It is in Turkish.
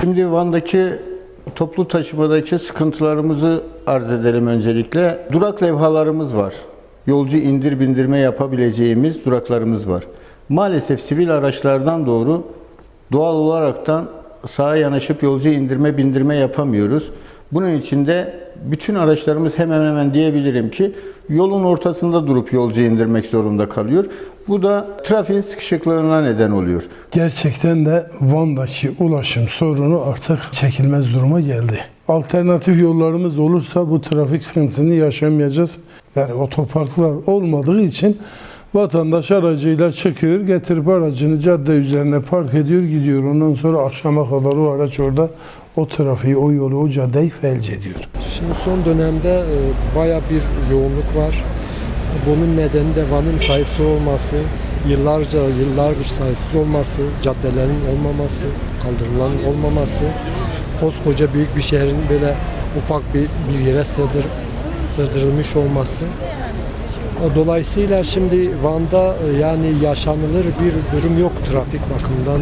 Şimdi Van'daki toplu taşımadaki sıkıntılarımızı arz edelim öncelikle. Durak levhalarımız var. Yolcu indir bindirme yapabileceğimiz duraklarımız var. Maalesef sivil araçlardan doğru doğal olaraktan sağa yanaşıp yolcu indirme bindirme yapamıyoruz. Bunun için de bütün araçlarımız hemen hemen diyebilirim ki yolun ortasında durup yolcu indirmek zorunda kalıyor. Bu da trafiğin sıkışıklığına neden oluyor. Gerçekten de Van'daki ulaşım sorunu artık çekilmez duruma geldi. Alternatif yollarımız olursa bu trafik sıkıntısını yaşamayacağız. Yani otoparklar olmadığı için vatandaş aracıyla çıkıyor, getirip aracını cadde üzerine park ediyor, gidiyor. Ondan sonra akşama kadar o araç orada o trafiği, o yolu, o caddeyi felç ediyor. Şimdi son dönemde e, baya bir yoğunluk var. Bunun nedeni de Van'ın sahipsiz olması, yıllarca yıllardır sahipsiz olması, caddelerin olmaması, kaldırımların olmaması, koskoca büyük bir şehrin böyle ufak bir, bir yere sığdır, sığdırılmış olması. Dolayısıyla şimdi Van'da e, yani yaşanılır bir durum yok trafik bakımından